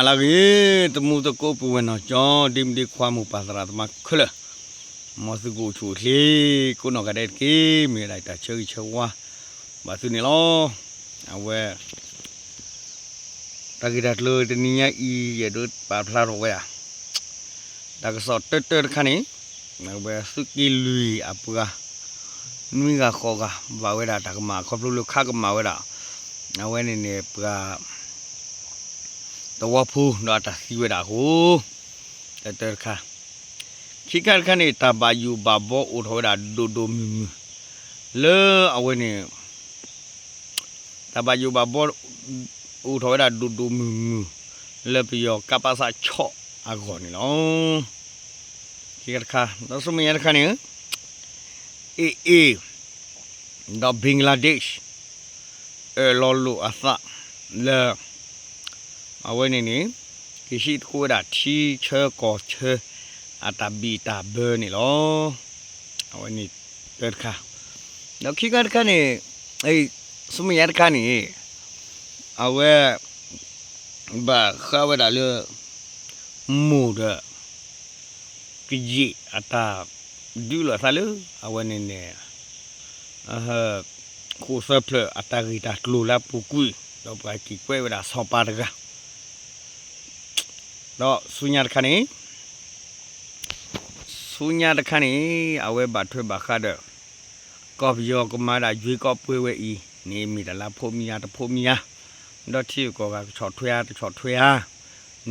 အလာကေတမှုတကုတ်ပူဝနော်ကြောင်းဒီမဒီခွာမှုပါသရာတမခလမစကူချူလေကိုနော်ကတဲ့ကေမေလိုက်တာချေချဝါဘာသူနေလောအဝဲတကိဒတ်လို့တနိညာဤရဒုပါဖလာရောဝဲဒါကစောတတခဏိနဝဲစုကီလူအပကနွိကခေါ်ကဘာဝဲတာတကမာခေါပလူလူခကမာဝဲတာနဝဲနေနေပက တော့ဖူးတော့တာစီဝဲတာကိုတတခါခိကခနဲ့တဘာယူဘာဘောဥထောတာဒိုဒိုမီမီလေအဝဲနေတဘာယူဘာဘောဥထောတာဒိုဒိုမီမီလေပြယောကပစာချော့အကောနေလောခိကခါတော့စမရခနဲ့အေးအေးတော့ဘင်္ဂလားဒေ့ရှ်အဲလောလိုအသလေ အဝဲနေနေကိရှိခိုးတာချီချေကောချေအတဘီတာဘနေလောအဝဲနေတက်ခါတော့ခိကတ်ခနေအေးစမရခနေအဝဲဘာခါဝဒါလေမူဒကိအတာဒူလာဆာလအဝဲနေနေအဟခိုးဆပ်လအတာဂီတာကလူလာပူကွီတော့ပါကိကွဲဝဒါဆောပါတကား တော့ဆူညာတခါနေဆူညာတခါနေအဝဲဘာထွဲဘာခါတဲ့ကော်ပီယောကမာတာရွေးကောက်ပွဲဝဲဤနေမိတလားဖိုမီယာတဖိုမီယာတော့ချီကောကချော်ထွဲရချော်ထွဲရ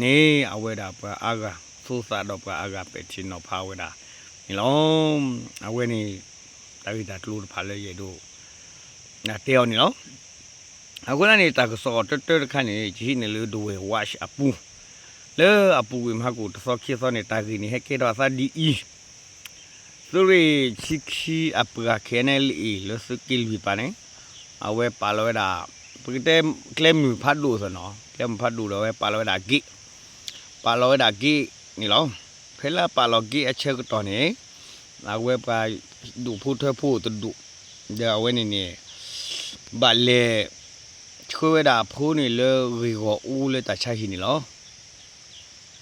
နေအဝဲတာပွာအာကသိုးစားတော့ပွာအာကပဲချင်းတော့ဖာဝဲတာဒီလုံးအဝဲနေတဝိတာတလူဖာလဲရတို့နာတေော်နေလောအခုလည်းတာကစောတတတခါနေဂျီနေလူဒဝဲဝါ ရှ်အပူ le apu wi ma ku to so khi so ne ta gi ni he ke do sa di i so re chi chi apu ga ke ne li lo su ki li pa ne a we pa lo da pu te claim mi phat do so no claim phat do do we pa lo da gi pa lo da gi ni lo phe la pa lo gi a che ko to ne a we pa du phu the phu to du da we ni ni ba le ချွေးတာဖိုးနေလေရီကိုဦးလေတချာရှိနေလော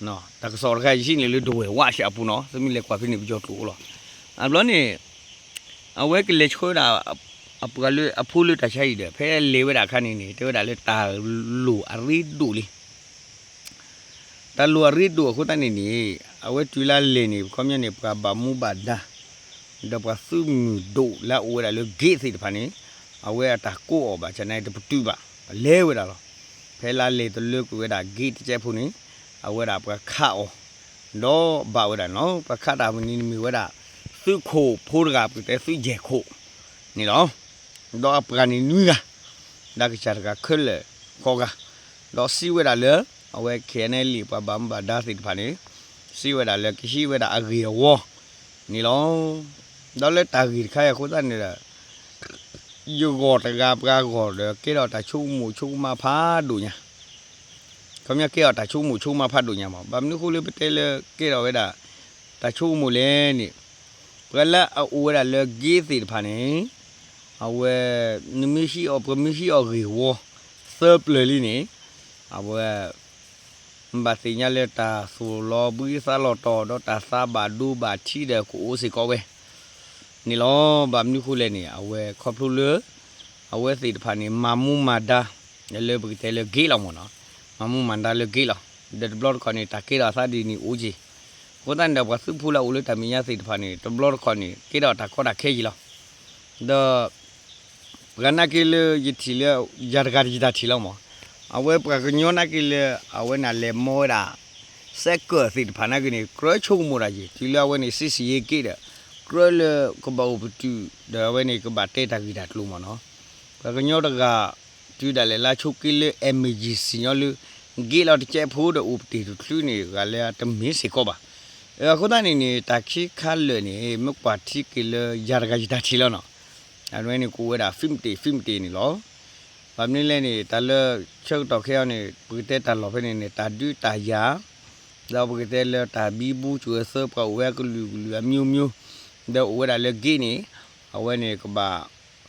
no ta ko sor ga shi ni le do we wa sha pu no so mi le kwa phi ni bi jo tu lo a lo ni a we ke le chho da a pu ga le a phu le ta sha yi de phe le we da kha ni ni te we da le ta lu a ri du li ta lu a ri du ko ta ni ni a we tu la le ni ko mya ni pa ba mu ba da da pa su mu do la o da le ge si de pha ni a we ta ko ba cha nai de pu tu ba le we da lo phe la le to le ko we da ge ti che phu ni အ ဝဲတာပခါအောတော့ဘာဝဲတာနော်ပခါတာမနီမီဝဲတာသုခိုဖိုးရကပတဲ့သုဂျေခိုနီနော်တော့ပကနီနွီကဒါကချာကခလဲခေါ်ကတော့စီဝဲတာလေအဝဲခဲနေလီပဘမ်ဘာဒါသိဖာနေစီဝဲတာလေကရှိဝဲတာအဂီဝနီလောတော့လေတာဂီခါရခိုးတာနေတာယူကောတကပကားကောလေကေတော့တချုံမှုချုံမဖားဒူညာခမကေတာချုံမှုချုံမဖ တ်လို့ညမှာဘာမနုခုလေးပတဲလေကေတော့ဝဲတာတချုံမှုလဲနိဘလအိုးရလေဂေးစီဖာနေအဝဲနမရှိအပမရှိအဂေဝဆပ်လေလီနေအဝဲဘာစီညာလက်တာဆူလောဘူဆာလောတော်တော့တာစာဘာဒူဘာချီတဲ့ကိုအိုးစီကောပဲနီလောဘာမနုခုလဲနေအဝဲခေါပလူလေအဝဲစီတဖာနေမာမူမာဒါလေဘကတဲလေဂေးလောင်မနော် mamu mandale gila de blor koni takira sadi ni uji kodan da wasu pula ulu taminya sit phani to blor koni kira ta koda khejila the gana kile yithile jargar jida thila mo awe pra nyona kile awe na le mora sekko sit phana kini kro chu mo ra ji thila awe ni sisi ye ki da kro le ko ba u tu da awe ni ko ba te ta gi da tlu mo no pra nyoda ga tu da le la chu kile mg sinyo ဂီလာတကျဖိုးတဲ့ဥပဒေသူလူနေကလည်းတမင်းစေကောပါအခုတန်းနေတခိခါလနေမကွာတိကလယာရကကြတာချီလောနော်အဲ့ဒါနေကိုဝဲတာဖ িম တေဖ িম တေနေလောဘာမင်းလဲနေတာလချုပ်တော့ခဲနေပုတဲ့တလောဖနေနေတာဒူတာယာတော့ပုတဲ့လတာဘီဘူးကျွေဆပ်ကဝဲကလူလူအမျိုးမျိုးတော့ဝဲတာလေဂီနေအဝဲနေကဘာ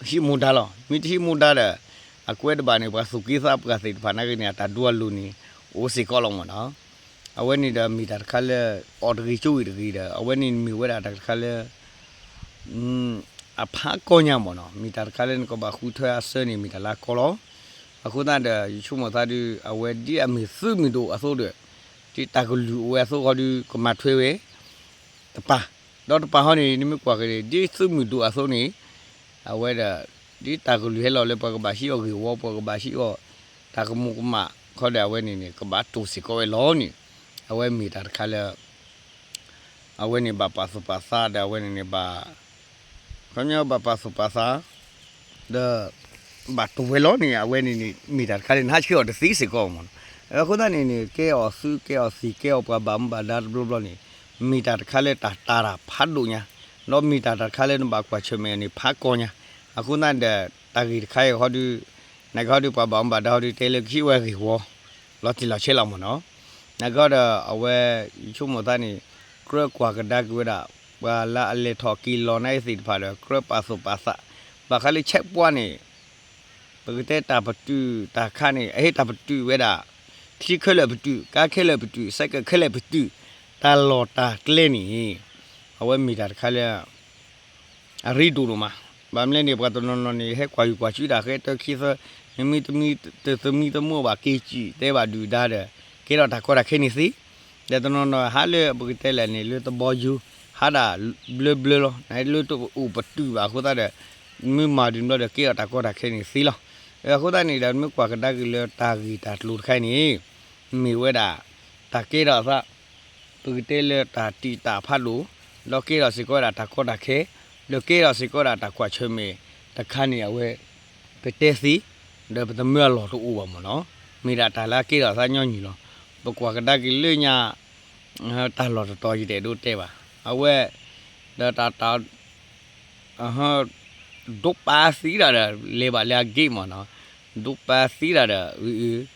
ဟီမူဒါလောမိတိမူဒါတဲ့ အကွဲတပါနေပါစုကိသပ်ကစိတ်ဖာနာကနေတာဒူအလူနေအိုစီကောလုံးမနော်အဝဲနေတာမီတာခါလဲအော်ဒဂီချူရီဒဂီဒါအဝဲနေမီဝဲတာခါလဲอืมအဖာကောညာမနော်မီတာခါလဲကဘာခူထွားဆနေမီတာလာကောလောအခုတည်းကချူမသားဒီအဝဲဒီအမီစုမီတို့အစိုးတဲ့ဒီတကလူဝဲဆိုကဒီကမထွေးဝဲတပါတော့တပါဟောနေနိမကွာကလေးဒီစုမီတို့အစိုးနေအဝဲတာ ဒီတကလူဟဲလော်လေပကဘာရှိအော်ဂီဝပကဘာရှိအော်တကမှုကမခေါ်တယ်အဝဲနေနေကဘာတူစီကောဝဲလောနေအဝဲမီတာခါလဲအဝဲနေဘာပါစပါစာတဲ့အဝဲနေနေဘာခမယောဘာပါစပါစာဒဘာတူဝဲလောနေအဝဲနေနေမီတာခါလဲနာချီအော်တစီစီကောမန်အခုတည်းနေနေကဲအော်စုကဲအော်စီကဲအော်ဘာဘာဘာဒါဘလဘလနေမီတာခါလဲတာတာရာဖတ်လို့ညာတော့မီတာခါလဲနဘာကွာချမေနေဖတ်ကောညာ အခုတည်းတာဂီခိုင်ဟောဒီနဂေါဒီပပမ်ဘာဒေါဒီတဲလခိဝဲရီဝလော်တီလာချေလာမနော်နဂေါဒအဝဲချုံမတနီကရကွာကဒါကွေဒါဘာလာအလေထော်ကီလောနိုင်စီဖာလကရပါဆူပါဆာဘာခလီချက်ပွားနေပကတဲ့တာပတူတာခါနေအေးတာပတူဝဲဒါခီခလပတူကာခဲလပတူစက်ကခဲလပတူတာလော်တာကလဲနီအဝဲမီတာခါလဲအရီဒူလိုမှာ ဘာမလဲနေပတ်တော်နော်နေဟဲကွာယူကွာချီတာခဲတခီဆာမိမိတမိတသမီတမောပါကေချီတဲပါဒူဒါတဲ့ကေတော့တာခေါ်တာခဲနေစီတဲ့တော့နော်ဟာလေဘုကတဲလည်းနေလေတဘောယူဟာဒါဘလဘလလောနိုင်လို့တော့ဥပတူပါခေါ်တဲ့မိမာဒီတော့ကေတော့တာခေါ်တာခဲနေစီလောအခုတနေတယ်မြကွာကတကလေတာဂီတာလူခိုင်နေမိဝဲတာတာကေတော့သဘုကတဲလေတာတီတာဖတ်လို့လောကေတော့စီခေါ်တာတာခေါ်တာခဲ လောကေတော့စီခေါ်တာတာခွာချွေမေတခါနေဝဲပတဲစီ da ba ta mya lo to u ba mo no mi da ta la ke da sa nyo nyi lo ba kwa ka da ki le nya ta lo to yi de do te ba a we da ta ta a ha do pa si da da le ba la ge mo no do pa si da da u u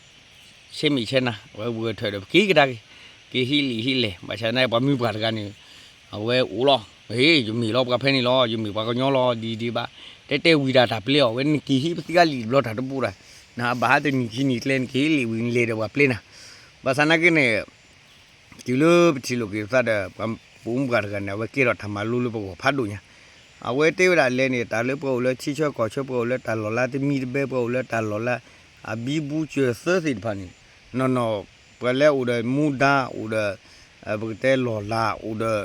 she mi che na we we thwe de ki ka da ki hi li hi le ba cha na ba mi ba da ka ni a we u lo ဟေးယူမီလောကဖဲနေလောယူမီဘာကညောလောဒီဒီပါတဲတဲဝီဒါတာပလေောဝဲနီကီဟီပစီကလီလောတာတပူရာနာဘာတနီကီနီကလန်ကီလီဝင်းလေတော့ပလေနာဘာစနာကနေဒီလိုပတိလိုကေသတဲ့ပုံကရကနေဝဲကေတော့ထမလူလူပေါ့ဖတ်လို့ညာအဝဲတေးရလဲနေတာလေပေါ့လေချီချောကောချောပေါ့လေတာလောလာတမီဘဲပေါ့လေတာလောလာအဘီဘူးချေဆာစီဖာနီနော်နော်ပလဲဦးတဲ့မူဒါဦးတဲ့ဘကတဲလောလာဦးတဲ့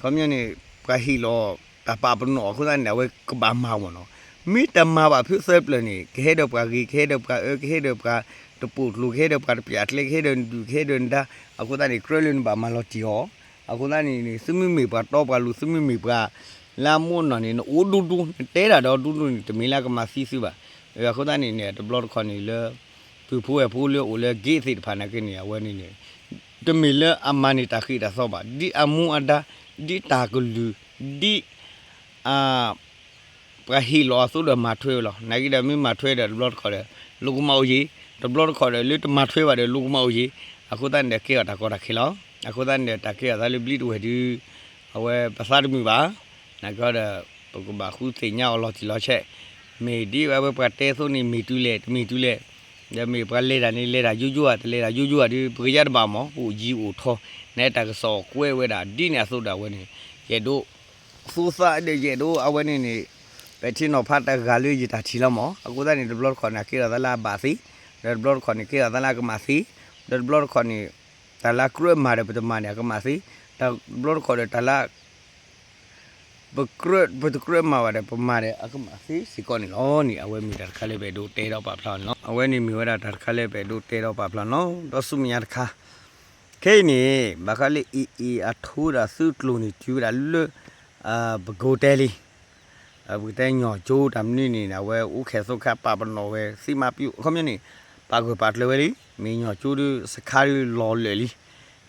ခမင်းနေ ကဟီလောတပါပနောခုနနဲ့ဝဲကဘာမာဝနော်မိတမဘာဖြစ်ဆပ်လနေခဲတော့ပါကြီးခဲတော့ပါအဲခဲတော့ပါတပူလူခဲတော့ပါပြတ်လေခဲတော့ဒူခဲတော့ဒါအခုတည်းကရလန်ဘာမလော်တီယောအခုတည်းနေစမိမိပါတော့ပါလူစမိမိပါလာမွန်နော်နေအိုဒူဒူတဲတာတော့ဒူဒူတမီလာကမစီစီပါအခုတည်းနေနေတဘလော့ခေါ်နေလေပူဖူးရဖူးလေအိုလေဂေးစိတ်ဖာနာကနေဝဲနေနေတမီလာအမနီတာခိတာဆောပါဒီအမူအဒါ ဒီတာကလူဒီအာပဟီလောဆိုတော့မထွေးလောနိုင်ကြမိမထွေးတယ်ဘလော့ခေါ်တယ်လူကမောကြီးတဘလော့ခေါ်တယ်လူတမထွေးပါတယ်လူကမောကြီးအခုတန်တဲ့ကေတာကောတာခေလောအခုတန်တဲ့တကေတာလေဘလီတူဟဲဒီအဝဲပစာဒမီပါနိုင်ကြတဲ့ပကဘာခုသိညာလောတီလောချက်မေဒီဝဲပတဲဆိုနေမီတူးလေမီတူးလေ ညမေပကလေတာနေလေတာယူယူကတလေတာယူယူကဒီပကရတပါမောဟိုကြီးဟိုထောနဲ့တကဆောကွဲဝဲတာဒီနေဆုတ်တာဝဲနေရေတို့စူစာတဲ့ရေတို့အဝဲနေနေပဲချင်းတော့ဖတ်တကလေးကြီးတာချီလမောအကူသားနေဒဘလော့ခေါ်နေကေရသလာပါစီဒဘလော့ခေါ်နေကေရသလာကမာစီဒဘလော့ခေါ်နေတလာကရမာရပတမနေကမာစီဒဘလော့ခေါ်နေတလာ ဘကရဘတကရမာဝရပမာရအကမစီစီကောနီလောနီအဝဲမီတာခလေးပဲတို့တဲတော့ပါဖလာနော်အဝဲနေမီဝရတာခလေးပဲတို့တဲတော့ပါဖလာနော်တော့စုမရတခါခဲနေဘခလေးအီအီအထိုးတာစုကလိုနီကျူတာလွတ်အာဘဂိုတဲလီအဘူတဲညောဂျိုးတမ်နီနီနာဝဲဥခဲဆုခပပနောဝဲစီမပြူခမနီပါကွပတ်လေဝဲလီမင်းညောဂျိုးစခါရီလော်လေလီ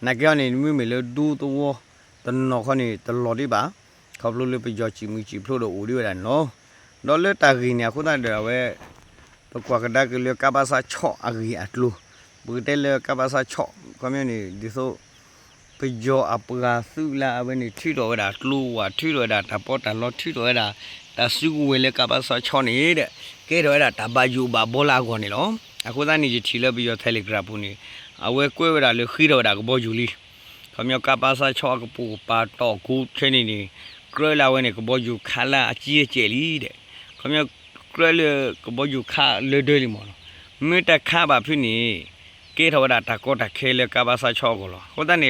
နကောနေမိမီလေဒူတောတနောခနီတလော်ဒီပါ ခေါပလိုလေပကြောချီမီချီဖလို့တော့ဦးရရနော်တော့လေတာဂီနေခုနတည်းဝဲပကွာကဒါကလေကဘာစာချော့အဂီအတလူဘူတဲလေကဘာစာချော့ခမနီဒီဆိုပကြောအပရာစုလာအဝနေထီတော်တာလူဝထီတော်တာတပေါ်တလောထီတော်တာတစုဝဲလေကပါဆောချောနေတဲ့ကဲတော်တာတဘာယူဘာဘောလာကောနေလောအခုသားနေချီလပြီးရ Telegram ပူနေအဝဲကွဲဝဲတာလေခီတော့တာကဘောယူလီခမောကပါစာချောကပူပါတော့ကူချင်းနေနေ ကရလာဝဲနေကဘောယူခလာအကြီးကျယ်လီတဲ့ခမောကရလေကဘောယူခလေဒဲလီမော်မေတ္တခပါဖြစ်နေကေထောတာတကောတခဲလေကပါစာချောကိုလောဟိုတနေ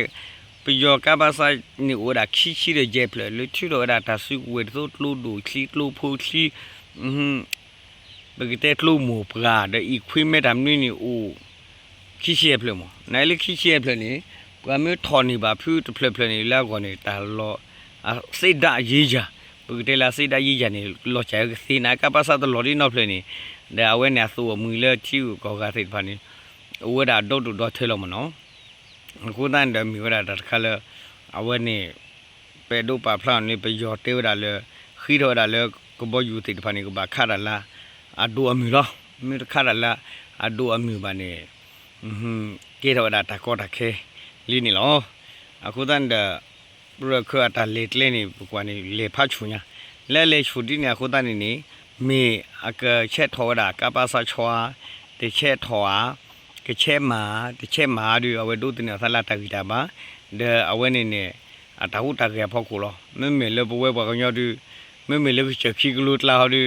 ပယောကပါစာနေဝဒါခီချီတဲ့ဂျေပလေလူချီတော့ဒါတဆုဝဲတို့လူဒူခီလူဖူခီอืมဘဂတဲ့လူမူပရာတဲ့ဤခွေးမဲ့တမ်နွိနေအိုခီချီပလေမောနိုင်လေခီချီပလေနေပရမေထော်နေပါဖြူတပလေပလေနေလောက်ကောနေတာလော စိတ်ဓာရေးကြဘဂတဲ့လာစိတ်ဓာရေးကြနေလောချာစီနာကပါစာတလော်ဒီနော်ပလေနေဒါအဝဲနေဆိုမူလေချီကိုကောကစိတ်ဖာနေဝဲတာတော့တော့ထဲလို့မနော်အခုတန်တယ်မိဝရတာခါလအဝနေပေဒိုပါဖလာနေပယောတေဝရလေခီရောရလေကဘောယူတိတဖာနေကဘာခါရလာအဒူအမီလောမီခါရလာအဒူအမီဘာနေဟွန်းကေရောတာတကောတခဲလီနီလောအခုတန်တ ယ်ဘရခအတာလေတလေနေကွာနေလေဖတ်ချူညာလဲလေချူဒီနေအခုတန်နေနေမေအကချက်ထောတာကပါစာချွာတချက်ထောကချဲမာတချဲမာဒီအဝဲဒုတင်ဆလာတဂီတာပါဒေအဝဲနေနေအတာဟုတကရဖောက်ကိုလောမမေလဘဝဲဘကညောဒီမမေလကချခီကလုတလာဟောဒီ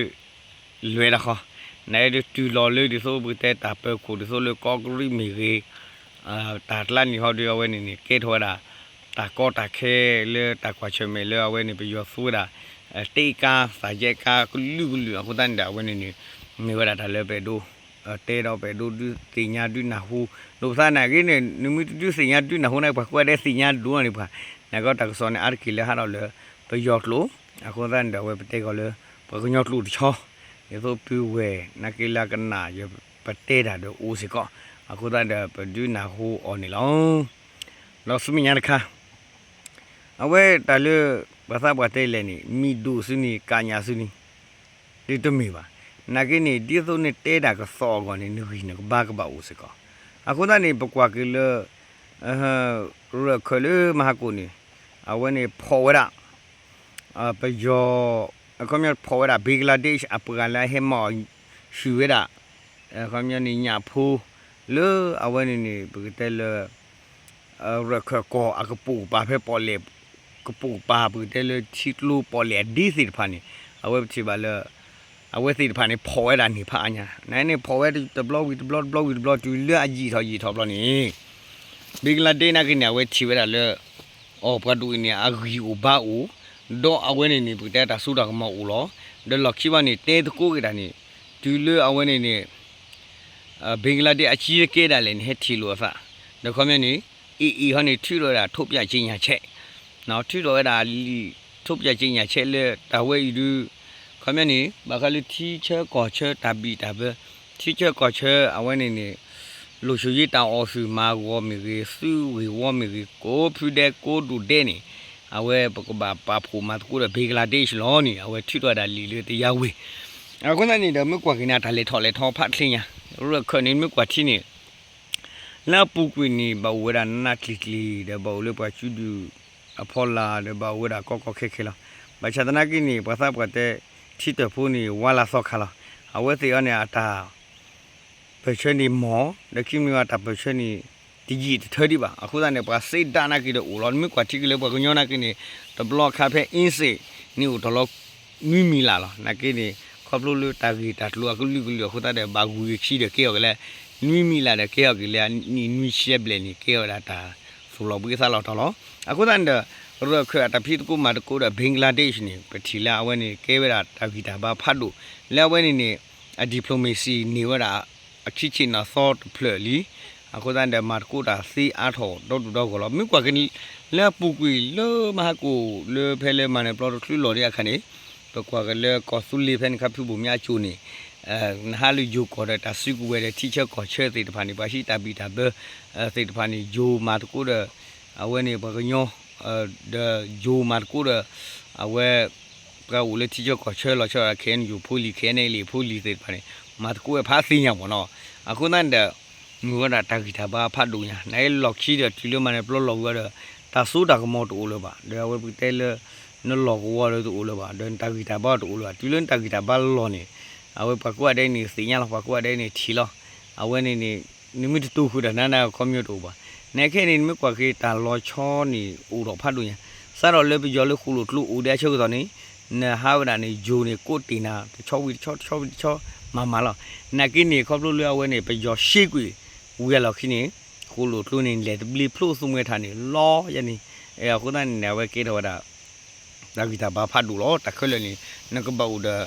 လွယ်တာခေါနိုင်ဒီတူလော်လေဒီဆိုဘတဲ့တာပဲကိုဒီဆိုလေကောကရီမီရီအာတာတလာနီဟောဒီအဝဲနေနေကေထောတာ တာကောတာခဲလေတာကွာချမေလေအဝဲနေပြီးရဆူတာတေကာစာဂျက်ကကလူကလူအခုတန်တဲ့အဝဲနေနေမေဝရတာလည်းပဲတို့တဲတော့ပဲတို့တိညာတွနာဟုလို့စားနာကိနေနမီတူစညာတွနာဟုနိုင်ပါကွာတဲ့စညာဒူနေပါနကောတက်စောနေအာကီလေဟာတော့လေပယော့လို့အခုတန်တော့ဝဲပတေကောလေပကညော့လို့ချောရေဆိုပြူဝဲနကီလာကနာရပတေတာတော့ဦးစီကောအခုတန်တော့ပဒူနာဟုအော်နေလောလောစမညာခါ အဝဲတလေဘာသာဘတဲလေနီမီဒူစနီကာညာစနီဒီတမီပါနာကိနေဒီသုနေတဲတာကစောကောနေနုခိနကဘာကဘာဥစကောအခုတနေပကွာကလအဟရခလမဟာကိုနေအဝနေဖောဝရအပယောအခုမြဖောဝရဘင်္ဂလားဒေ့ရှ်အပကလာဟေမောရှူဝရအခုမြနေညာဖူလေအဝနေနေပကတဲလအရခကောအကပူပါဖေပေါ်လေ ကပူပါပကတဲလချစ်လူပေါ်လေဒီစီဖာနေအဝဲချီပါလေအဝဲသိတဖာနေဖော်ရတာနေဖာညာနိုင်နေဖော်ရတဲ့ blog with blog blog with blog တူလအကြီးထော်ကြီးထော်ဘလောနေဘင်္ဂလားဒေ့ရှ်ကနေဝဲချီဝဲတာလေအော်ပကတူနေအဂီဥဘာဥဒေါ်အဝဲနေနေပတဲ့တာဆူတာကမောဥလောဒလခိဘာနေတဲတကိုကတာနေတူလအဝဲနေနေဘင်္ဂလားဒေ့ရှ်အချီကဲတာလေနေထီလို့ဖာဒခမနေအီအီဟောနေထီလို့တာထုတ်ပြချင်းညာချက် နော်ထီလို့တာထုတ်ပြချင်းညာချက်လေတာဝဲယူခမနီဘာကလေးတီချာကောချာတဘီတဘတီချာကောချာအဝဲနေနေလူရှိရတောင်အော်စုမာဝမီရီစုဝီဝမီရီကိုဖူတဲ့ကိုဒူတဲ့နေအဝဲပကဘာပါဖူမတ်ကိုဘေဂလာဒေ့ရှ်လောနေအဝဲထိတော့တာလီလေတရားဝေအခုနေတော့မြကွာကင်းတာလေထော်လေထော်ဖတ်ခင်းညာရခနေမြကွာတီနေလာပူကွနီဘဝရနာကလီကလီတဲ့ဘောလေပွားချူဒူ အဖော်လာတဲ့ဘဝရကောကောခဲခဲလာဘာချဒနာကိနေပသပတဲ့ထိတဖူးနေဝါလာဆော့ခလာအဝဲစီရနေအတာပချနီမောဒကိမီဝတာပချနီဒီကြီးထဒီပါအခုသားနေပါစိတ်ဒါနာကီတော့ဦးလောမြကွာတိကလေးပါကညောနာကိနေတဘလော့ခါဖဲအင်းစေနီဦးတလောမီမီလာလာနာကိနေခေါပလူလူတာဂီတာလူအကလူကလူခုသားတဲ့ဘာဂူခီတဲ့ကေရောကလေးနွီမီလာတဲ့ကေရောကလေးနီနွီရှက်ဘလနီကေရောလာတာ ဖလိုဘီစားလောက်တော့လောအခုသားတဲ့ရခရတဖိတကူမာတကူတဲ့ဘင်္ဂလားဒေ့ရှ်နေပထီလာအဝဲနေကဲဝရာတာဂီတာဘာဖတ်လို့လဲဝဲနေနေအဒီပလိုမေစီနေဝရာအခီချီနာသော့ဖလလီအခုတန်တဲ့မာတကူတာစီအားထော်တော့တူတော့ကောလောမြကွာကနီလဲပူကွီလောမဟာကိုလဲဖဲလဲမနဲ့ပလော့ခလူလော်ရခနေပကွာကလဲကောဆူလီဖန်ခပ်ဖူဘူးမြချိုနေ nahalu yo kore ta siku were teacher ko che te phani ba shi ta bi ta be te phani yo ma ko de awe ne ba nyo de yo ma ko de awe ka ule teacher ko che lo che ken yo phuli ken ne li phuli te phani ma ko e pha si nya bo no aku nan de ngu da ta ki ta ba pha du nya nai lo khi de ti lo ma ne plo lo wa de ta su da ko mo to lo ba de awe pi te le no lo ko wa lo to lo ba de ta ki ta ba to lo ti lo ta ki ta ba lo ne awe pakua dai ni sinya la pakua dai ni thilo awe ni ni nimit tu khu da nana komyo to ba ne khe ni mi kwa khe ta lo cho ni u ro phat lu ya sa ro le bi yo le khu lu tlu u da chho ko ni na ha da ni jo ni ko ti na cho wi cho cho cho ma ma lo na ki ni khop lu lu awe ni bi yo shi kwi u ya lo khi ni khu lu tlu ni le bi plu su me tha ni lo ya ni e ko na ni na we ke do da da ki ta ba phat lu lo ta khol ni na ko ba u da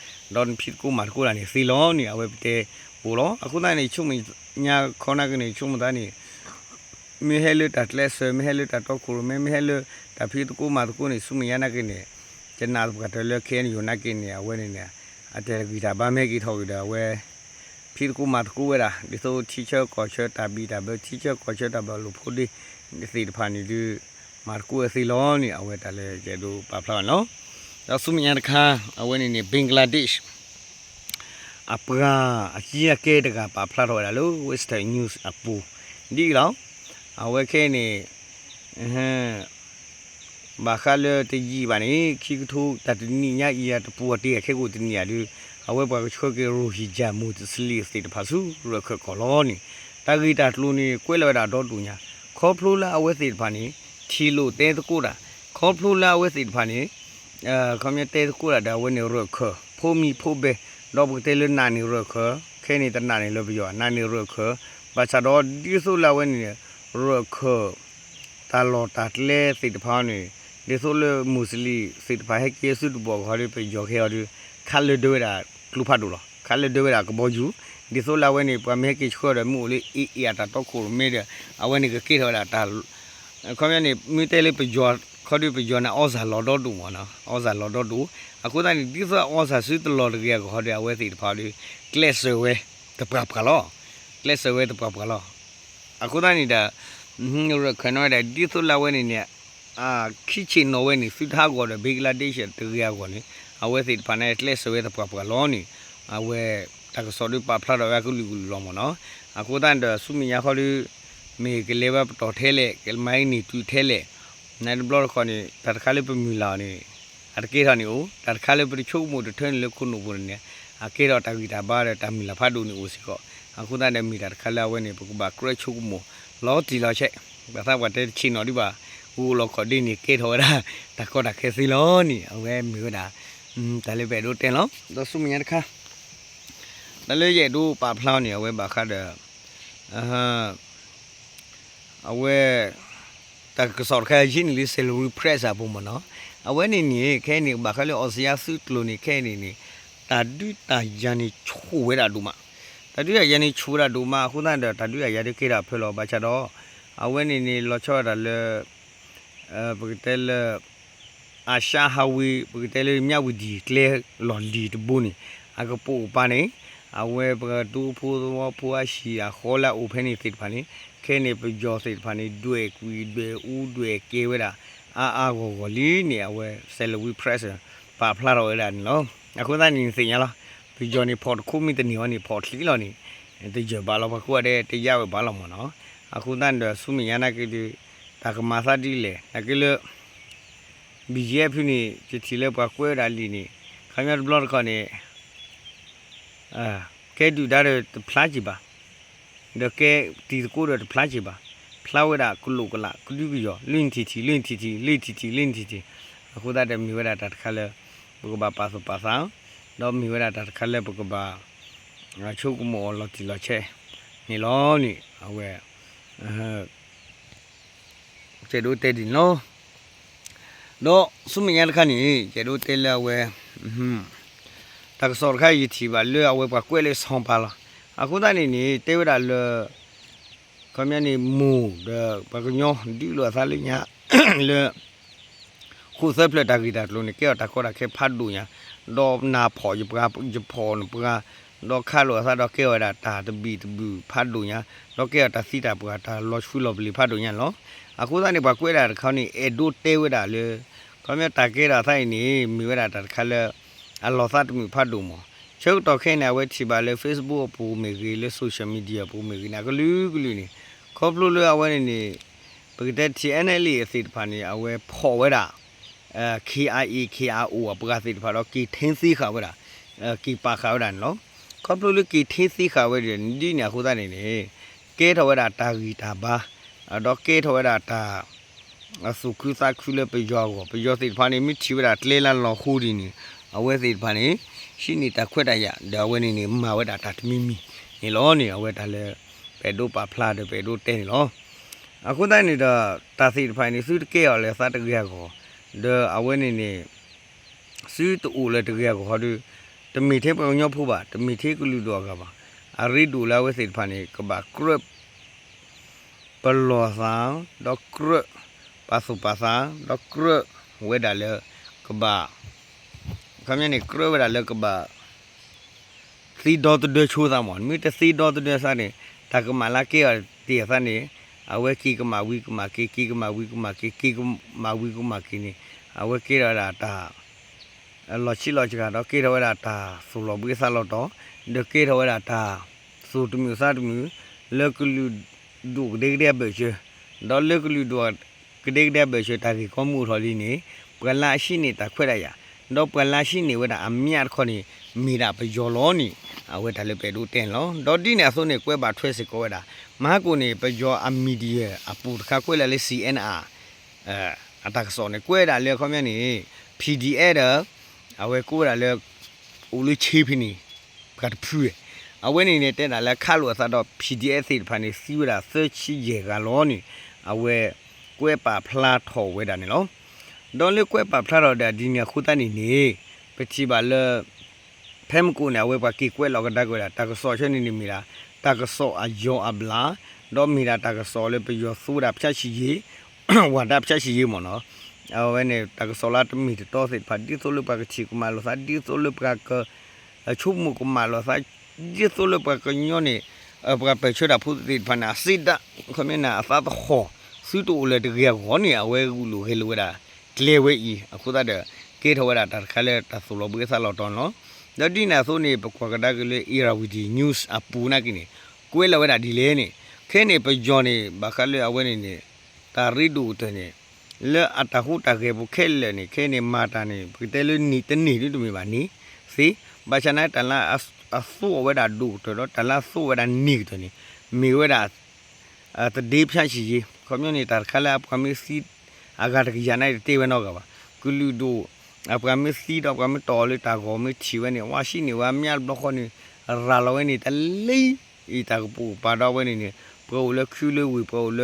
da lo ta su da ko mo mi to na pha we mi to u ba thwi ni ni ka te ya da ko nyo na de lo cho de ni te ni te i da le la te le kwa de kho thi de bo la de de ka ti atre de ko la mi ba ta gi da ba mu se pha ni a we te ko da de we ki da ta gi ta ba don phit ko ma ko la ni si lo ni a we te bo lo a ku na ni chu mi nya khona ke ni chu mu da ni မေဟဲလတတ်လက်ဆမေဟဲလတတော့ခုမေမေဟဲလတဖီတကူမာတကူနေစုမယနာကိနေကျနာဘကတလခဲနေယနာကိနေဝဲနေနေအတဲဂီတာဘာမဲဂီထောက်ရဝဲဖီတကူမာတကူဝဲတာဒီဆိုတီချာကောချာတာဘီတာဘတီချာကောချာတာဘလူဖိုဒီဒီစီတဖာနီဒီမာကူအစီလောနေအဝဲတလဲကျဒူပါဖ လာနော်တော့စုမယနာခါအဝဲနေနေဘင်္ဂလားဒေ့ရှ်အပရာအကြီးအကဲတကပါဖလာတော့ရလို့ Western News အပူဒီလောအဝဲခဲနေအဟမ်ဘာခါလတကြီးပါနေခိကထုတတနီညာဤရတပူတေခဲကိုတနီရလူအဝဲဘာချောကေရိုဟီဂျာမူတစလီစတေတဖာစုရခကောလောနီတာဂီတာတလူနီကွဲလဝတာတော့တူညာခေါဖလိုလာအဝဲစေတဖာနေထီလို့တဲတကူတာခေါဖလိုလာအဝဲစေတဖာနေ အဲခမရတဲတကူတာဒါဝဲနေရခဖိုမီဖိုဘဲတော့ဘတဲလနာနေရခခဲနေတနာနေလို့ပြောနာနေရခဘာချတော့ဒီဆိုလာဝဲနေရခတာလောတာလေစိတ်တဖားနေဒီဆိုလေမွတ်စလီစိတ်တဖားဟဲကေဆုတဘောခေါ်ရ pe ကြော်ခဲရခါလဒွေတာကလူဖတ်လို့ခါလဒွေတာကဘောဂျူဒီဆိုလာဝဲနေပမဲကေချောရမှုလေအီအီတာတော့ကိုမဲတဲ့အဝဲနေကကေထော်တာတာခေါမနေမိတဲလေ pe ကြော် ခေါ်ရ pe ကြော်နာအောဇာလော်တော့တူမနော်အောဇာလော်တော့တူအခုတည်းဒီဆိုအောဇာဆွတလော်တကယ်ခေါ်ရအဝဲစိတ်တဖားလေးကလစ်ဆဝဲတပပကလောကလစ်ဆဝဲတပပကလောအခုတည်းနေတာဟင်းရခနော်တဲ့ဒီဆိုလာဝဲနေနဲ့အာခိချင်နော်ဝဲနေစုထားကောတဲ့ဘင်္ဂလားဒေ့ရှ်တကယ်ကောနေအဝဲစိတ်ဖာနဲ့လက်ဆွဲတဲ့ပပလောနေအဝဲတကစော်ဒီပဖလာတော့ရကူလူကူလောမနော်အခုတန်တဲ့စုမညာခေါ်လူမေကလေးဘတော်ထဲလေကလမိုင်းနီတူထဲလေ နိုင်ဘလော့ခေါ်နေတတ်ခါလေးပမူလာနေအတကေထာနေဦးတတ်ခါလေးပချုပ်မှုတထွန်းလေခုနုဘူးနေအကေတော့တကီတာဘာတဲ့တမီလာဖတ်တူနေဦးစီကောအခုတန်တဲ့မီတာခါလာဝဲနေပကဘာကရချုပ်မှုလောတီလောချက်ဘာသာဝတ်တဲ့ချီနော်ဒီပါဦးလောခေါ်ဒီ နေကေထော်တာတကောတာခဲစီလောနီအဝဲမျိုးတာอืมတလည်းပဲတို့တင်လောတော့စုမညာတခါတလည်းရဲ့တို့ပါဖလောင်းနေအဝဲပါခတ်တဲ့အာအဝဲတကစော်ခဲချင်းလီဆယ်လူပရက်စာပုံမနော်အဝဲနေနေခဲနေဘာခလေအော်စီယာစုကလိုနေခဲနေနေတာဒူတာယန်နေချိုးဝဲတာဒူမတတူရယန်နေချိုးတာဒူမခုနတဲ့တတူရရတဲ့ကေတာဖဲလောဘာချတော့အဝဲနေနေလောချောတာလေအဲပကတဲလအရှာဟဝီပကတဲလမြဝဒီကလေလော်လီတဘူနီအကပူပါနေအဝဲပကတူဖူသောဖူအရှိအခေါ်လာအိုဖဲနေသိပါနေ ခဲနေပကြောသိပါနေတွေ့ကွီတွေ့ဦးတွေ့ကေဝဲတာအာအာကိုကိုလီနေအဝဲဆယ်လဝီပရက်ဆာပါဖလာတော့ရနော်အခုသာနေစင်ရလားပကြောနေဖော်ခုမီတနေဟောနေဖော်လီလောနေတေကြဘာလို့ခုရတဲ့တရားဝဲဘာလို့မနော်အခုတန်တော့စုမရနာကိဒီတာကမာစာဒီလေနကိလဘီဂျေဖီနီချီလေပွားကွဲတာလီနီခမရဘလော့ကနေအာကဲဒူဒါရဖလာကြည့်ပါ ဒကဲတီကိုရဖလာကြည့်ပါဖလာဝဲတာကုလုကလာကုလူပြီးရောလင်းတီတီလင်းတီတီလိတီတီလင်းတီတီအခုတတ်တယ်မြဝဲတာတခါလဲဘုကဘာပါစပါဆောင်တော့မြဝဲတာတခါလဲဘုကဘာငါချုပ်ကမောလော်တီလော်ချဲနေလောနီအဝဲအဲကျေတို့တဲ့ဒီနော်တော့စုမရခဏนี่ကျေတို့တဲ့လာဝဲဟွန်းတကစော်ခိုင်ရတီပါလွအဝဲပါကွဲလေဆောင်ပါလား အခုတနေ့นี่တေဝဒါလကမယနေမူဒပကညောဒီလောသာလညာလေခုစပလက်တာဂီတာလုံးနေကေတာခေါ်တာခဲဖတ်ဒူညာတော့နာဖော်ရပကရဖော်နပကတော့ခါလို့အစားတော့ကဲဝတာတာတဘီတဘူးဖတ်လို့ညာတော့ကဲတာစီတာပကတာလော့ရှူလော့ဘလီဖတ်လို့ညာလောအခုသားနေပါကွဲတာခေါင်းနေအဒိုတဲဝတာလေခေါမြတာကဲတာဆိုင်နေမိဝတာတခါလေအလောသတ်မီဖတ်လို့မော ချုပ်တော့ခဲနေဝဲချီပါလေ Facebook ပူမေကြီးလေ social media ပူမေကြီးနာကလူကလူနေခေါပလို့လေအဝဲနေနေပကတဲ့ TNL အစစ်ဖာနေအဝဲဖော်ဝဲတာအဲ KIA KRO ပကစစ်ဖာတော့ကီထင်းစီခါဝဲတာအဲကီပါခါဝဲတာနော်ခေါပလိုလကီထေးစီခါဝဲဒီဒီညာခိုးသားနေနေကဲထဝဲတာတာဂီတာဘာအတော့ကဲထဝဲတာတာအစုခုစာခုလေပယောကိုပယောစိဖာနေမိချီဝဲတာတလဲလာလော်ခိုးဒီနေအဝဲစိဖာနေ ရှိနေတာခွက်တရဒါဝဲနေနေမဝဲတာတာတမီမီနေလောနေအဝဲတာလဲပဲတို့ပါဖလာတယ်ပဲတို့တဲနေလောအခုတိုင်းနေတာတာစီဖိုင်နေစုတကဲရလဲစားတကဲကိုဒါအဝဲနေနေစုတူလဲတကဲကိုဟောဒီတမီသေးပုံညောဖို့ပါတမီသေးကလူတော့ကပါအရိဒူလာဝဲစိတ်ဖာနေကပါကရပ်ပလောသာဒေါကရပါစုပါသာဒေါကရဝဲဒါလေကပါ ခမင်းနေကရဝဲဒါလေကပါစီဒေါ်တဒချိုးသားမွန်မိတစီဒေါ်တဒစားနေတာကမလာကေရတီဆန်နေအဝဲကီကမဝီကမကီကီကမဝီကမကီကီကမဝီကမကီနေအဝဲကေရတာတာလော်ချီလော်ချီကတော့ကေတော်ရတာဆူလော်ဘွေးစားလို့တော့ဒကေတော်ရတာဆူတမျိုးစားတမျိုးလက်ကလူဒုဒေဒေဘေချေဒေါ်လက်ကလူဒုကဒေဒေဘေချေတာဒီကောမှုထော်လီနေပကလာရှိနေတာခွဲရရ တော့ပကလာရှိနေဝတာအမြတ်ခေါနေမိတာပယောလောနေအဝဲတယ်လေပဲတို့တင်လောဒေါ်ဒီနေအစိုးနေကွဲပါထွဲစစ်ကောရတာမဟာကိုနေပယောအမီဒီယာအပူတခါကွဲလာလေ CNR အဲအတက်စောနေကွဲတာလေခေါမြနေ PDA တော့အဝဲကိုရလဲဦးလေးချေးဖိနေကတ်ဖူးအဝဲနေနဲ့တဲ့တာလဲခါလို့အစတော့ PDF စိတ်ဖာနေစီဝတာ search ရေကလောနေအဝဲကွဲပါဖလားထော်ဝဲတာနေလော ဒေါ်လေးကွဲပါဖလားတော့ဒီညခုတန်နေနေပချိပါလဲဖဲမကိုနေဝဲပါကီကွဲလောကတက်ကွဲတာတကဆောချနေနေမီလားတကဆောအယောအဘလာတော့မီတာတကဆောလဲပယောဆူတာဖြတ်ရှိရေဝါဒဖြတ်ရှိရေမော်နော် awene tak solat mi to se pa di solo pa chi kuma lo sa di solo pa ka chu mu kuma lo sa di solo pa ka nyo ne pa pa chu da phu ti pa na si da ko me na sa to ho su to le de ya go ne awe gu lu he lu da tle we yi aku da de ke tho da ta kha le ta solo bu sa lo ton lo da di na so ne pa kwa ka da ke le era with news apu na ki ne kwe la we da di le ne ke ne pa jo ne ba kha le awe ne ne ta ri du te ne လဲအတဟုတကေဘုခဲလဲနေခဲနေမာတာနေပတဲလနီတနေတူမီပါနီစီဘာချနာတလာအဆူဝဲတာဒူတော့တလာဆူဝဲတာနီတနေမီဝဲတာအတဒီဖြတ်ရှိကြီးကွန် မြူနီတာခလာပကမီစီအဂါတကရနိုင်တေဝနောကပါကုလူဒိုအပကမီစီတော့ကမီတော်လတာကောမီချီဝဲနေဝါရှိနေဝါမြတ်ဘလခနေရာလဝဲနေတလေးဤတာပူပါတော့ဝဲနေနေပရိုလကျူလဝီပရိုလ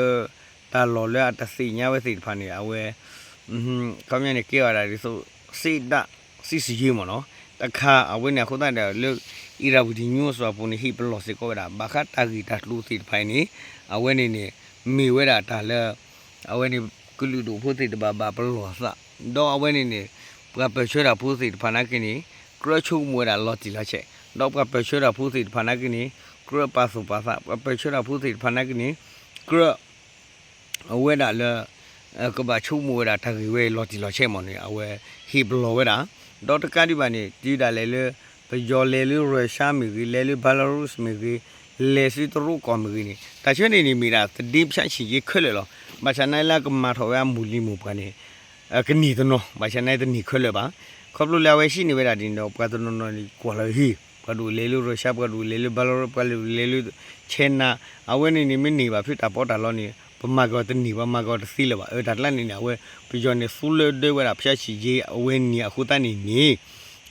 တာလော်လဲတစီညာဝဲစီဖာနေအဝဲอืมကမြနေကေရတာဒီဆိုစိဒစီစီကြီးမနော်တခါအဝဲနေခုတတဲ့လုအီရာဘူဒီညိုဆိုပူနေဟိပလောစီကောတာဘာခတာဂီတာလူစီဖိုင်နေအဝဲနေနေမီဝဲတာတာလဲအဝဲနေ ကလူတို့ဖို့စိတဘာဘာပလောစတော့အဝဲနေနေပကပချွေတာဖို့စိဖာနာကင်းနေကရချုံမွေတာလော်တီလာချက်တော့ပကပချွေတာဖို့စိဖာနာကင်းနေကရပါစုပါစာပကပချွေတာဖို့စိဖာနာကင်းနေကရအဝဲတာလဲကဘာချုံမွေတာတကေဝဲလော်တီလော်ချက်မနေအဝဲဟီဘလောဝဲတာဒေါက်တာကဒီပါနေဒီတာလဲလဲပယောလဲလဲရုရှားမီကြီးလဲလဲဘလာရုစ်မီကြီးလဲစီတရုကောမီကြီးနေတချွနေနေမီတာတတိဖြတ်ရှိရခွဲလေလော မချနိုင်လာကမထောရမူလီမူပကနေကနီတနောမချနိုင်တနီခွဲလေပါခေါပလူလာဝဲရှိနေဝဲတာဒီတော့ပတ်တနောနောကွာလေဟီပဒူလေလူရုရှားပဒူလေလူဘလာရုပလူလေလူချေနာအဝဲနေနေမနေပါဖြစ်တာပေါ်တာလောနေပမာကောတနီပမာကောတစီလပါအဲဒါလက်နေနေအဝဲပီဂျော်နေဖူလဒေဝရာဖျက်ချီကြီးအဝဲနေအခုတန်းနေနေ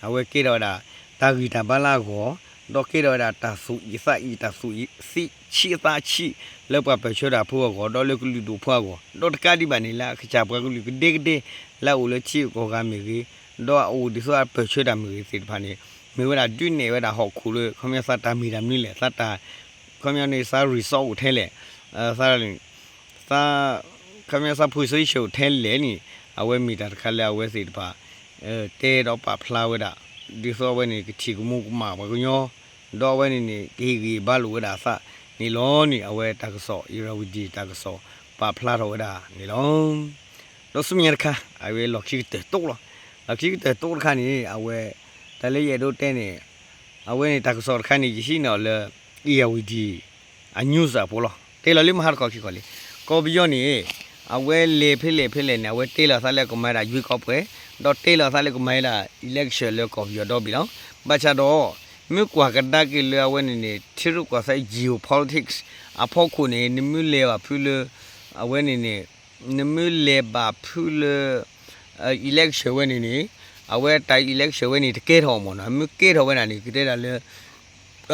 အဝဲကေတော့တာတာဂီတာဘလာကို တော့ကေတော့တာတာဆူဤစဤတာဆူဤစီချီတာချီလောက်ပါပဲချောတာဖိုးကောတော့လေကလူတို့ဖွာကောတော့တကတိပါနေလားခချပကလူကဒေကဒေလောက်လေချီကောကမေကြီးတော့အိုဒီဆိုပဲချောတာမေကြီးစစ်ဖာနေမေဝရာတွင်းနေဝတာဟောက်ခုလေခမရစတာမီရမီလေစတာခမရနေစာရီဆော့ထဲလေအဲစာရင်စာခမစာဖွေဆွေးရှုထဲလဲနီအဝဲမီတာတခါလဲအဝဲစီတပါအဲတဲတော့ပါဖလာဝဲတာ ဒီဆိုဝဲနေကချီကမှုကမှာဘကညောတော့ဝဲနေနေဂီဂီဘာလူဝဲတာစနေလောနေအဝဲတကဆောအီရဝီဒီတကဆောပါဖလာတော့ဝဲတာနေလောတော့စမြရခအဝဲလောက်ခိတဲ့တော့လောက်ခိတဲ့တော့ခါနေအဝဲတလေးရတော့တဲနေအဝဲနေတကဆောခါနေရှိနော်လေအီရဝီဒီအညုစာပေါ်လောတဲလလေးမဟာကောခိကောလေကောဘီယောနေအဝဲလေဖိလေဖိလေနေအဝဲတဲလာစားလက်ကိုမဲတာရွေးကောက်ပွဲ တော့တဲလာစားလက်ကိုမဲတာ election လေကောဘီယောတော့ပြီနော်ဘာချတော့မြကွာကတကလေဝနေနေချိရုကွာဆိုင် geopolitics အဖို့ခုနေနမြလေပါဖူလအဝနေနေနမြလေပါဖူလ election ဝနေနေအဝဲတိုင် election ဝနေတကဲတော်မနော်မြကဲတော်ဝနေနေကတဲ့လေ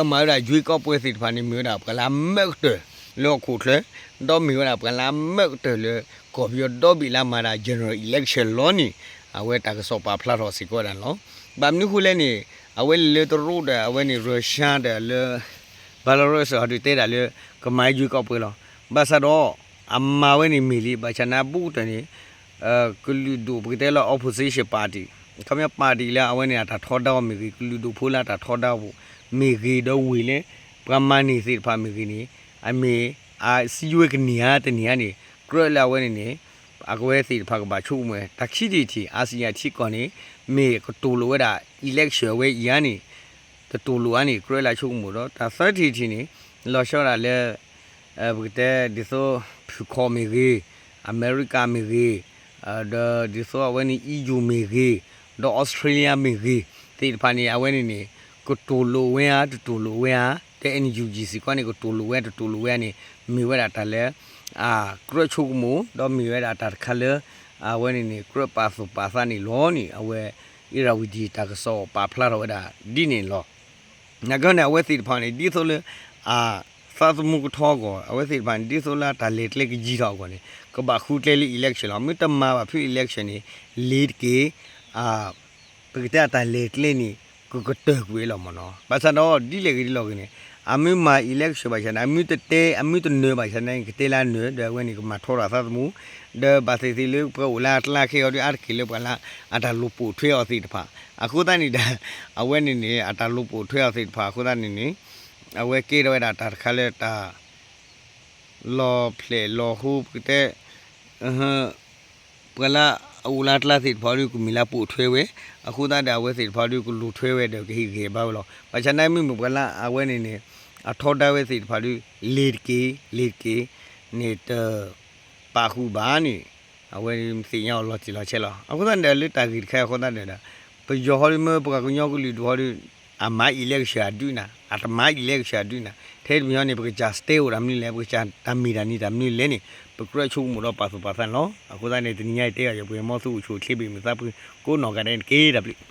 အမရာဂျွေကောပွဲစီတဖာနေမြတာပကလာမက်တယ်လောခုထလေတော့မြတာပကလာမက်တယ်လေကော်ပီတော့ဘီလာမာရာ general election လောနီ အဝဲတကဆောပါဖလာတော်စီကောတယ်နော်ဗမ်နုခုလဲနေအဝဲလေတရုဒအဝဲနေရုရှားတယ်လေဘယ်လိုလဲဆိုတော့တဲတယ်လေကမိုင်းဂျူကောက်ပွဲလောဘာသာတော့အမဝဲနေမီလီဘာချနာဘူးတနေအဲကလူဒိုဘကတဲလာ opposition party ခမပါတီလာအဝဲနေတာထောတော့မီကလူဒိုဖိုးလာတာထောတော့ဘူးမီဂီတော့ဝီလေပရမနီစီဖာမီဂီနီအမေအာစီယွေကနီယာတနီယာနေကရလာဝဲနေနေ အကွဲစီဖာကဘာချုံမဲတခိတီတီအာဆီယံတီကောနေမေကတူလိုဝဲတာ election ဝဲရန်နေတတူလိုအနေကရလာချုံမို့တော့ဒါသတိတီနေလော်ရှော့တာလဲအဲဘကတဲ့ဒီဆိုဖူခေါ်မီကြီးအမေရိကမီကြီးအဲဒါဒီဆိုဝဲနေ EU မီကြီးတော့ Australia မီကြီးတိဖာနေအဝဲနေနေကိုတူလိုဝဲအားတူလိုဝဲအားတဲ့ NUGC ကနေကိုတူလိုဝဲတူလိုဝဲနေမီဝဲတာတလဲ အာကရချုံမို့တော့မီဝဲတာတခါလဲအဝဲနေနေကရပါဆိုပါစာနေလောနေအဝဲ ira widi ta ka so pa phla ro da di ni lo nya ga na we si pha ni di so le a sa su mu ko tho ko a we si pha ni di so la ta le tle ki ji tho ko ni ko ba khu tle li election lo mi ta ma ba phi election ni lead ke a pe ta ta le tle ni ko ko te ku lo mo no ba sa no di le ki di lo ki ni အမီမာ election ပါချန်အမီတတဲအမီတနေပါချန်နိုင်ကတေလာနေတဲ့ဝဲနေကမထောတာသမှုဒဘာစီစီလေးပူလာတလာခေော်ဒီအာကီလေး ပလာအတာလူပူထွေးအောင်စီတဖာအခုတန်းနေတာအဝဲနေနေအတာလူပူထွေးအောင်စီတဖာအခုတန်းနေနေအဝဲကေတော့တာတာခါလဲတာလော်ဖလေလော်ဟူပတဲ့အဟပလာအူလာတလာစီဖော်ရီကူမီလာပူထွေးဝဲအခုတန်းတာဝဲစီဖော်ရီကူလူထွေးဝဲတဲ့ခေခေဘာလို့ဘာချန်နိုင်မိမပလာအဝဲနေနေ အထောတာဝဲစီတဖာလူလေကေ လေကေနေတဲ့ပါခုဘာနေအဝဲစီညောလောချီလောချဲလောအခုတန်တယ်လေတာဂီခဲခေါ်တဲ့တာပယောဟလမပကကညောကလီဒဝရအမိုင် election ဒူနာအတမိုင် election ဒူနာထဲမြောနေပကဂျာစတေဝရမနီလေပကဂျာတမီဒာနီတမီလဲနေပကရချုံမတော့ပါစပါဆန်လောအခုတန်နေတနီရိုက်တဲရပွေမောစုချိုချိပြီးမသပ်ကိုနော်ကတဲ့ KW